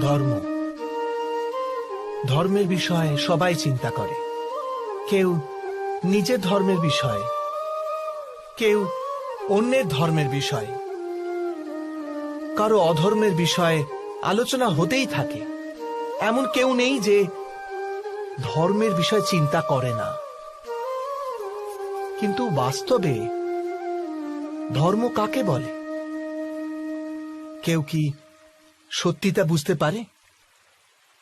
ধর্ম। ধর্মের বিষয়ে সবাই চিন্তা করে। কেউ নিজের ধর্মের বিষয়ে, কেউ অন্যের ধর্মের বিষয়ে। কারও অধর্মের বিষয়ে আলোচনা হতেই থাকে। এমন কেউ নেই যে ধর্মের বিষয়ে চিন্তা করে না। কিন্তু বাস্তবে ধর্ম কাকে বলে? কেউ কি সত্যিটা বুঝতে পারে?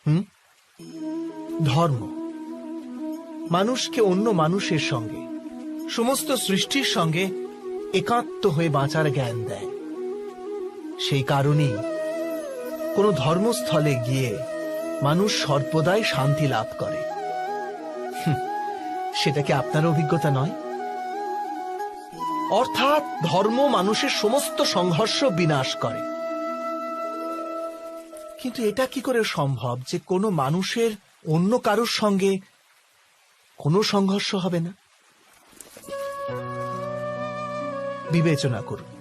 হুম? ধর্ম। মানুষকে অন্য মানুষের সঙ্গে, সমস্ত সৃষ্টির সঙ্গে একাত্ম হয়ে বাঁচার জ্ঞান দেয়। সেই কারণেই কোনো ধর্মস্থলে গিয়ে মানুষ সর্বদাই শান্তি লাভ করে। সেটা কি আপনার অভিজ্ঞতা নয়? অর্থাৎ ধর্ম মানুষের সমস্ত সংঘর্ষ বিনাশ করে। কিন্তু এটা কি করে সম্ভব যে কোনো মানুষের অন্য কারোর সঙ্গে কোনো সংঘর্ষ হবে না? বিবেচনা করুন।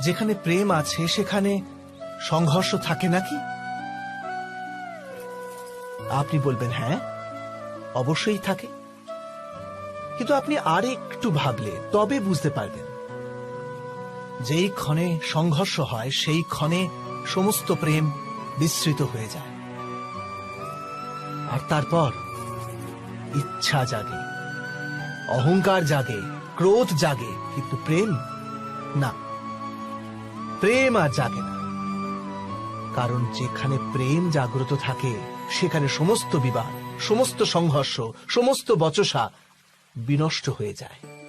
যেখানে প্রেম আছে, সেখানে সংঘর্ষ থাকে নাকি? আপনি বলবেন হ্যাঁ অবশ্যই থাকে। কিন্তু আপনি আর একটু ভাবলে তবে বুঝতে পারবেন। যেই ক্ষণে সংঘর্ষ হয়, সেই ক্ষণে সমস্ত প্রেম বিস্তৃত হয়ে যায়। আর তারপর ইচ্ছা জাগে, অহংকার জাগে, ক্রোধ জাগে, কিন্তু প্রেম না। প্রেম আর জাগে না। কারণ যেখানে প্রেম জাগ্রত থাকে, সেখানে সমস্ত বিবাদ, সমস্ত সংঘর্ষ, সমস্ত বচসা বিনষ্ট হয়ে যায়।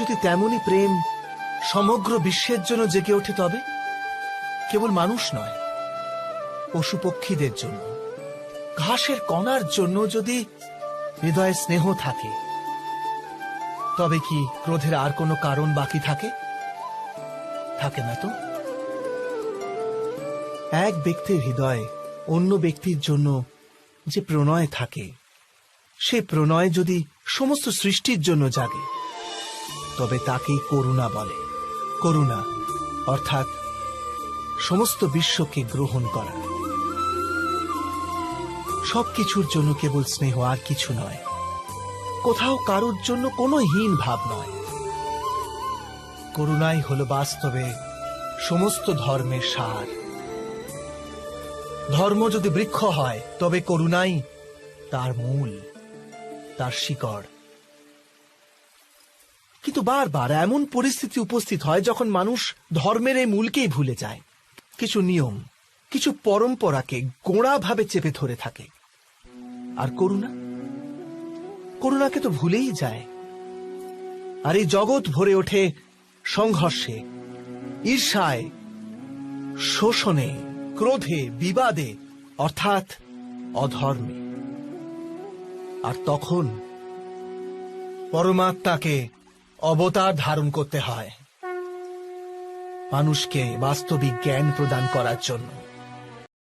যদি তেমনই প্রেম সমগ্র বিশ্বের জন্য জেগে ওঠে তবে? কেবল মানুষ নয় পশু পক্ষীদের জন্য। ঘাসের কণার জন্য যদি হৃদয়ে স্নেহ থাকে, তবে কি ক্রোধের আর কোনো কারণ বাকি থাকে? থাকে না তো। এক ব্যক্তির হৃদয়ে অন্য ব্যক্তির জন্য যে প্রণয় থাকে, সে প্রণয় যদি সমস্ত সৃষ্টির জন্য জাগে তবে তাকেই করুণা বলে। করুণা, অর্থাৎ সমস্ত বিশ্বকে গ্রহণ করা। সবকিছুর জন্য কেবল স্নেহ আর কিছু নয়, কোথাও কারোর জন্য কোনো হীন ভাব নয়। করুণাই হল বাস্তবে সমস্ত ধর্মের সার। ধর্ম যদি বৃক্ষ হয়, তবে করুণাই তার মূল, তার শিকড়। কিন্তু বারবার এমন পরিস্থিতি উপস্থিত হয় যখন মানুষ ধর্মের এই মূলকেই ভুলে যায়। কিছু নিয়ম, কিছু পরম্পরাকে গোড়াভাবে চেপে ধরে থাকে। আর করুণা? করুণাকে তো ভুলেই যায়। আর এই জগৎ ভরে ওঠে সংঘর্ষে, ঈর্ষায়, শোষণে, ক্রোধে, বিবাদে, অর্থাৎ অধর্মে। আর তখন পরমাত্মাকে অবতার ধারণ করতে হয়। মানুষকে বাস্তবিক জ্ঞান প্রদান করার জন্য।